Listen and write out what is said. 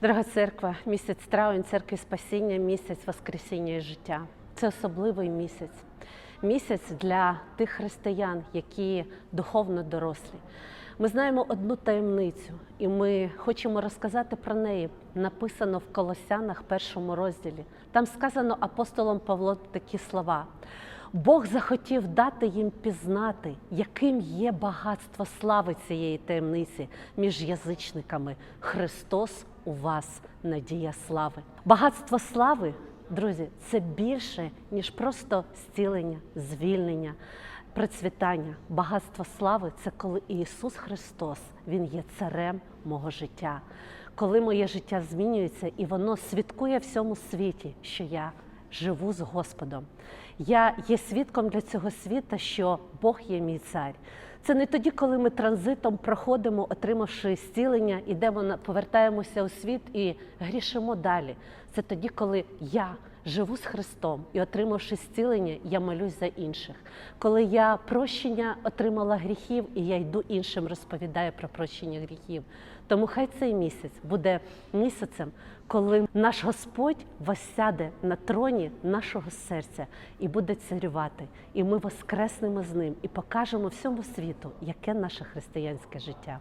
Дорога церква, місяць травень, церкви спасіння, місяць Воскресіння і життя. Це особливий місяць. Місяць для тих християн, які духовно дорослі. Ми знаємо одну таємницю, і ми хочемо розказати про неї. Написано в Колосянах, першому розділі. Там сказано апостолом Павло такі слова. Бог захотів дати їм пізнати, яким є багатство слави цієї таємниці між язичниками. Христос у вас надія слави. Багатство слави, друзі, це більше, ніж просто зцілення, звільнення, процвітання. Багатство слави це коли Ісус Христос, Він є царем мого життя. Коли моє життя змінюється і воно свідкує всьому світі, що я живу з Господом. Я є свідком для цього світа, що Бог є мій цар. Це не тоді, коли ми транзитом проходимо, отримавши зцілення, ідемо повертаємося у світ і грішимо далі. Це тоді, коли я живу з Христом і, отримавши зцілення, я молюсь за інших. Коли я прощення отримала гріхів, і я йду іншим, розповідаю про прощення гріхів. Тому хай цей місяць буде місяцем, коли наш Господь воссяде на троні нашого серця і буде царювати. І ми воскреснемо з ним і покажемо всьому світу, яке наше християнське життя.